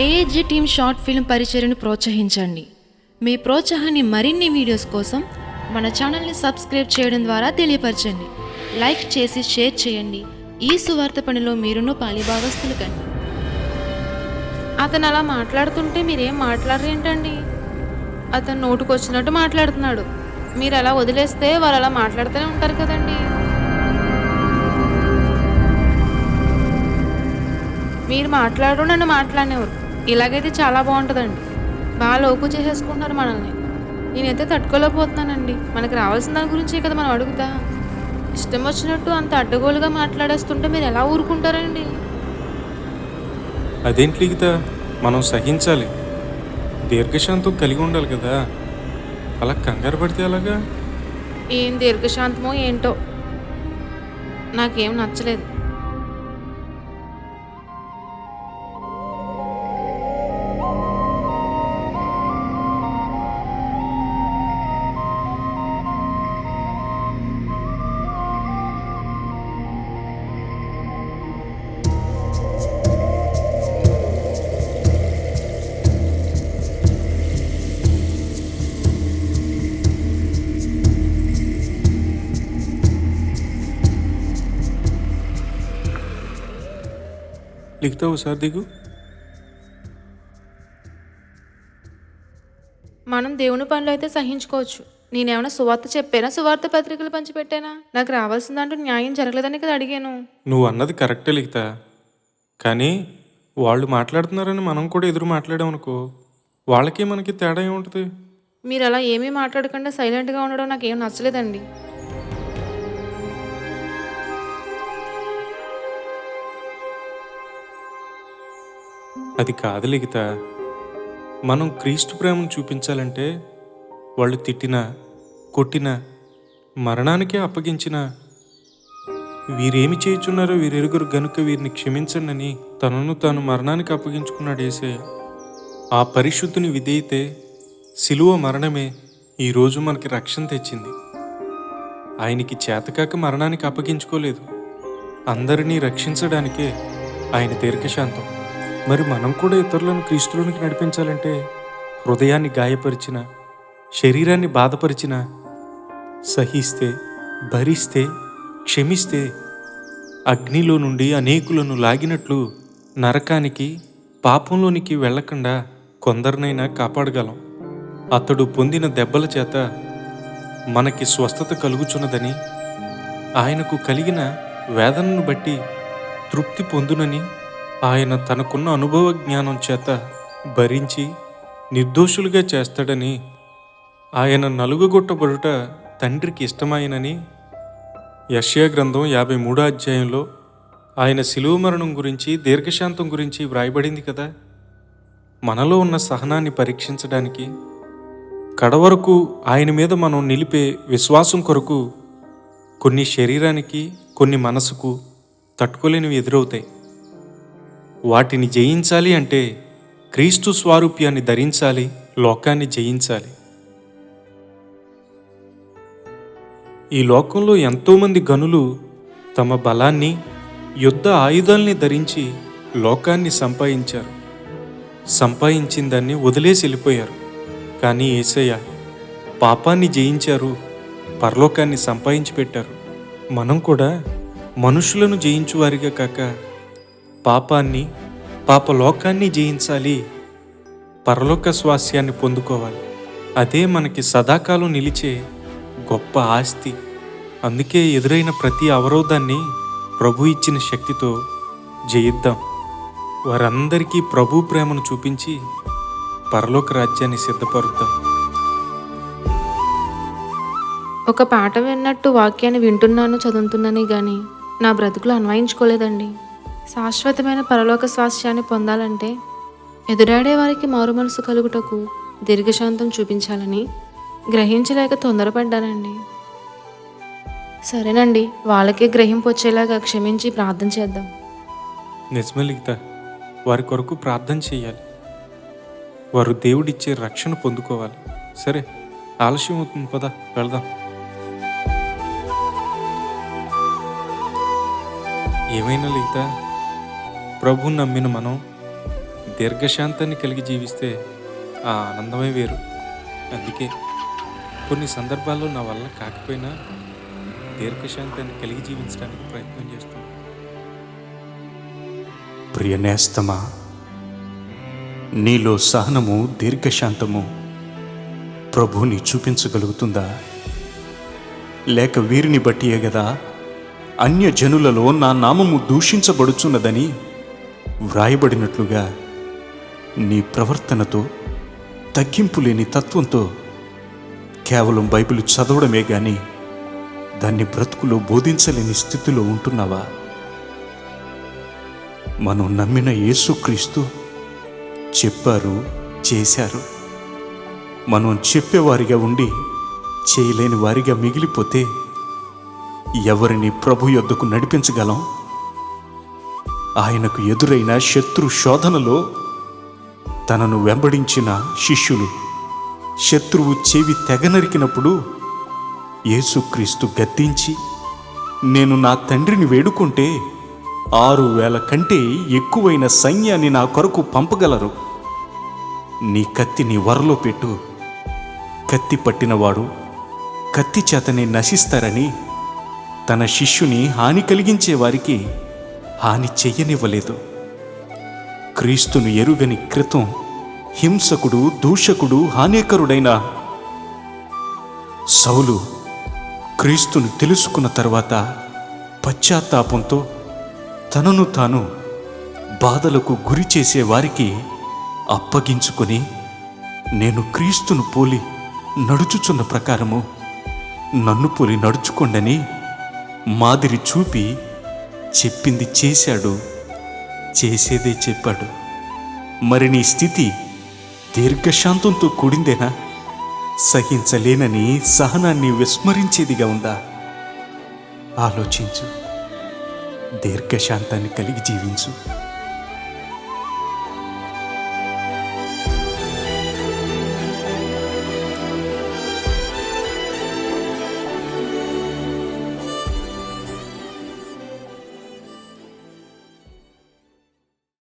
AAG team short film పరిచయను ప్రోత్సహించండి మీ ప్రోత్సాహాన్ని మరిన్ని వీడియోస్ కోసం మన ఛానల్ని సబ్స్క్రైబ్ చేయడం ద్వారా తెలియపరచండి. లైక్ చేసి షేర్ చేయండి. ఈ సువార్త పనిలో మీరును పాలిభాగస్తులు కండి. అతను అలా మాట్లాడుతుంటే మీరేం మాట్లాడరేంటండి అతను నోటుకొచ్చినట్టు మాట్లాడుతున్నాడు. మీరు అలా వదిలేస్తే వాళ్ళు అలా మాట్లాడుతూనే ఉంటారు కదండి. మీరు మాట్లాడు నన్ను మాట్లాడినవారు? ఇలాగైతే చాలా బాగుంటుందండి. బాగా లోపు చేసేసుకుంటున్నారు మనల్ని. నేనైతే తట్టుకోలేకపోతున్నానండి. మనకు రావాల్సిన దాని గురించే కదా మనం అడుగుతా. ఇష్టం వచ్చినట్టు అంత అడ్డగోలుగా మాట్లాడేస్తుంటే మీరు ఎలా ఊరుకుంటారండి? అదేంటి లిఖిత? మనం సహించాలి. దీర్ఘశాంతం కలిగి ఉండాలి కదా. అలా కంగారు పడితే అలాగా ఏం దీర్ఘశాంతమో ఏంటో. నాకేం నచ్చలేదు. లిఖిత ఒకసారి దిగు మనం దేవుని పనులు అయితే సహించుకోవచ్చు. నేనేమైనా సువార్త చెప్పానా? సువార్త పత్రికలు పంచిపెట్టానా? నాకు రావాల్సిన దాంట్లో న్యాయం జరగలేదని కదా అడిగాను. నువ్వు అన్నది కరెక్టే లిఖిత. కానీ వాళ్ళు మాట్లాడుతున్నారని మనం కూడా ఎదురు మాట్లాడామనుకో వాళ్ళకి మనకి తేడా ఏముంటుంది? మీరు అలా ఏమీ మాట్లాడకుండా సైలెంట్గా ఉండడం నాకు ఏం నచ్చలేదండి. అది కాదు మనం క్రీస్తు ప్రేమను చూపించాలంటే వాళ్ళు తిట్టినా కొట్టినా మరణానికే అప్పగించిన వీరేమి చేయుచున్నారో వీరెరుగురు గనుక వీరిని క్షమించండి తనను తాను మరణానికి అప్పగించుకున్నాడు ఆ పరిశుద్ధుని విధేయితే శిలువ మరణమే ఈరోజు మనకి రక్షణ తెచ్చింది. ఆయనకి చేతకాక మరణానికి అప్పగించుకోలేదు. అందరినీ రక్షించడానికే ఆయన దీర్ఘశాంతం. మరి మనం కూడా ఇతరులను క్రీస్తులోనికి నడిపించాలంటే హృదయాన్ని గాయపరిచిన శరీరాన్ని బాధపరిచిన సహిస్తే భరిస్తే క్షమిస్తే అగ్నిలో నుండి అనేకులను లాగినట్లు నరకానికి పాపంలోనికి వెళ్ళకుండా కొందరినైనా కాపాడగలం. అతడు పొందిన దెబ్బల చేత మనకి స్వస్థత కలుగుచున్నదని ఆయనకు కలిగిన వేదనను బట్టి తృప్తి పొందునని ఆయన తనకున్న అనుభవ జ్ఞానం చేత భరించి నిర్దోషులుగా చేస్తాడని ఆయన నలుగుగొట్టబడుట తండ్రికి ఇష్టమైనని యష్యా గ్రంథం యాభై మూడో అధ్యాయంలో ఆయన శిలువ మరణం గురించి దీర్ఘశాంతం గురించి వ్రాయబడింది కదా? మనలో ఉన్న సహనాన్ని పరీక్షించడానికి కడవరకు ఆయన మీద మనం నిలిపే విశ్వాసం కొరకు కొన్ని శరీరానికి కొన్ని మనసుకు తట్టుకోలేనివి ఎదురవుతాయి. వాటిని జయించాలి అంటే క్రీస్తు స్వారూప్యాన్ని ధరించాలి లోకాన్ని జయించాలి. ఈ లోకంలో ఎంతోమంది గనులు తమ బలాన్ని యుద్ధ ఆయుధాల్ని ధరించి లోకాన్ని సంపాదించారు. సంపాదించిన దాన్ని వదిలేసి వెళ్ళిపోయారు. కానీ ఏసయ్య పాపాన్ని జయించారు పరలోకాన్ని సంపాదించి పెట్టారు మనం కూడా మనుషులను జయించువారిగా కాక పాపాన్ని పాప లోకాన్ని జయించాలి. పరలోక స్వాస్యాన్ని పొందుకోవాలి. అదే మనకి సదాకాలం నిలిచే గొప్ప ఆస్తి. అందుకే ఎదురైన ప్రతి అవరోధాన్ని ప్రభు ఇచ్చిన శక్తితో జయిద్దాం. వారందరికీ ప్రభు ప్రేమను చూపించి పరలోక రాజ్యాన్ని సిద్ధపరుద్దాం. ఒక పాట విన్నట్టు వాక్యాన్ని వింటున్నాను చదువుతున్నానే కానీ నా బ్రతుకులు అన్వయించుకోలేదండి. శాశ్వతమైన పరలోక స్వాస్థ్యాన్ని పొందాలంటే ఎదురాడే వారికి మారు మనసు కలుగుటకు దీర్ఘశాంతం చూపించాలని గ్రహించలేక తొందరపడ్డానండి. సరేనండి వాళ్ళకే గ్రహింపు వచ్చేలాగా క్షమించి ప్రార్థన చేద్దాం. నిజమే లిఖిత వారి కొరకు ప్రార్థన చేయాలి. వారు దేవుడిచ్చే రక్షణ పొందుకోవాలి. సరే ఆలస్యం అవుతుంది పదా వెళదాం. ఏమైనా లిఖిత ప్రభు నమ్మిన మనం దీర్ఘశాంతాన్ని కలిగి జీవిస్తే ఆ ఆనందమే వేరు. అందుకే కొన్ని సందర్భాల్లో నా వల్ల కాకపోయినా దీర్ఘశాంతాన్ని కలిగి జీవించడానికి ప్రయత్నం చేస్తున్నాను ప్రియనేస్తమా నీలో సహనము దీర్ఘశాంతము ప్రభుని చూపించగలుగుతుందా? లేక వీరిని బట్టియే గదా అన్య జనులలో నా నామము దూషించబడుచున్నదని వ్రాయబడినట్లుగా నీ ప్రవర్తనతో తగ్గింపు లేని తత్వంతో కేవలం బైబిల్ చదవడమే గాని దాన్ని బ్రతుకులో బోధించలేని స్థితిలో ఉంటున్నావా? మనం నమ్మిన యేసుక్రీస్తు చెప్పారు చేశారు. మనం చెప్పేవారిగా ఉండి చేయలేని వారిగా మిగిలిపోతే ఎవరిని ప్రభు యొద్దకు నడిపించగలం? ఆయనకు ఎదురైన శత్రు శోధనలో తనను వెంబడించిన శిష్యులు శత్రువు చెవి తెగనరికినప్పుడు యేసుక్రీస్తు గద్దించి నేను నా తండ్రిని వేడుకుంటే ఆరు వేల కంటే ఎక్కువైన సైన్యాన్ని నా కొరకు పంపగలరు. నీ కత్తిని వరలో పెట్టు. కత్తి పట్టినవాడు కత్తి చేతనే నశిస్తారని తన శిష్యుని హాని కలిగించే వారికి హాని చెయ్యనివ్వలేదు క్రీస్తును ఎరుగని క్రితం హింసకుడు దూషకుడు హానికరుడైన సౌలు క్రీస్తును తెలుసుకున్న తర్వాత పశ్చాత్తాపంతో తనను తాను బాధలకు గురి చేసే వారికి అప్పగించుకొని నేను క్రీస్తును పోలి నడుచుచున్న ప్రకారము నన్ను పోలి నడుచుకోండని మాదిరి చూపి చెప్పింది చేశాడు చేసేదే చెప్పాడు. మరి నీ స్థితి దీర్ఘశాంతంతో కూడిందేనా? సహించలేనని సహనాన్ని విస్మరించేదిగా ఉందా? ఆలోచించు. దీర్ఘశాంతాన్ని కలిగి జీవించు.